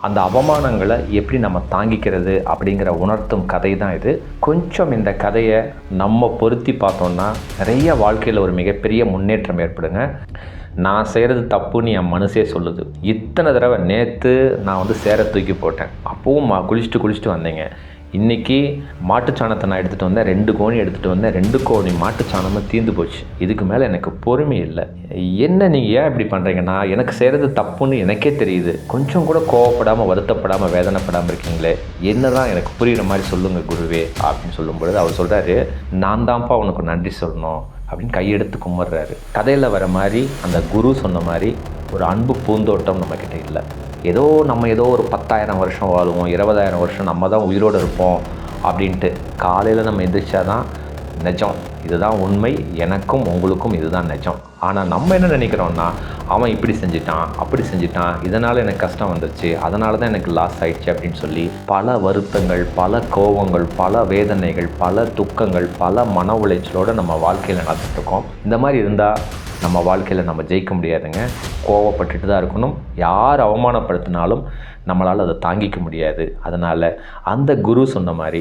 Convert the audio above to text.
அந்த அவமானங்களை எப்படி நம்ம தாங்கிக்கிறது அப்படிங்கிற உணர்த்தும் கதை தான் இது. கொஞ்சம் இந்த கதையை நம்ம பொருத்தி பார்த்தோம்னா நிறைய வாழ்க்கையில் ஒரு மிகப்பெரிய முன்னேற்றம் ஏற்படுங்க. நான் செய்கிறது தப்புன்னு என் மனசே சொல்லுது. இத்தனை தடவை நேற்று நான் வந்து சேர தூக்கி போட்டேன். அப்பவும் குளிச்சுட்டு குளிச்சுட்டு வந்தேங்க. இன்றைக்கி மாட்டுச்சாணத்தை நான் எடுத்துகிட்டு வந்தேன். ரெண்டு கோணி எடுத்துகிட்டு வந்தேன். ரெண்டு கோணி மாட்டுச்சாணமும் தீர்ந்து போச்சு. இதுக்கு மேலே எனக்கு பொறுமை இல்லை. என்ன நீங்கள் ஏன் இப்படி பண்ணுறீங்கன்னா எனக்கு செய்கிறது தப்புன்னு எனக்கே தெரியுது. கொஞ்சம் கூட கோவப்படாமல் வருத்தப்படாமல் வேதனைப்படாமல் இருக்கீங்களே. என்ன தான் எனக்கு புரிகிற மாதிரி சொல்லுங்கள் குருவே அப்படின்னு சொல்லும் பொழுது அவர் சொல்கிறாரு நான் தான்ப்பா உனக்கு நன்றி சொல்லணும் அப்படின்னு கையெடுத்து கும்பிட்றாரு. கதையில் வர மாதிரி அந்த குரு சொன்ன மாதிரி ஒரு அன்பு பூந்தோட்டம் நம்மக்கிட்ட இல்லை. ஏதோ நம்ம ஏதோ ஒரு பத்தாயிரம் வருஷம் வாழுவோம் இருபதாயிரம் வருஷம் நம்ம தான் உயிரோடு இருப்போம் அப்படின்ட்டு காலையில் நம்ம எந்திரிச்சாதான் நிஜம். இதுதான் உண்மை. எனக்கும் உங்களுக்கும் இதுதான் நிஜம். ஆனால் நம்ம என்ன நினைக்கிறோன்னா அவன் இப்படி செஞ்சிட்டான் அப்படி செஞ்சிட்டான் இதனால் எனக்கு கஷ்டம் வந்துருச்சு அதனால தான் எனக்கு லாஸ் ஆயிடுச்சு அப்படின்னு சொல்லி பல வருத்தங்கள் பல கோபங்கள் பல வேதனைகள் பல துக்கங்கள் பல மன உளைச்சலோடு நம்ம வாழ்க்கையில் நடந்துட்டுருக்கோம் இந்த மாதிரி இருந்தால் நம்ம வாழ்க்கையில் நம்ம ஜெயிக்க முடியாதுங்க. கோவப்பட்டுட்டு தான் இருக்கணும். யார் அவமானப்படுத்தினாலும் நம்மளால் அதை தாங்கிக்க முடியாது. அதனால் அந்த குரு சொன்ன மாதிரி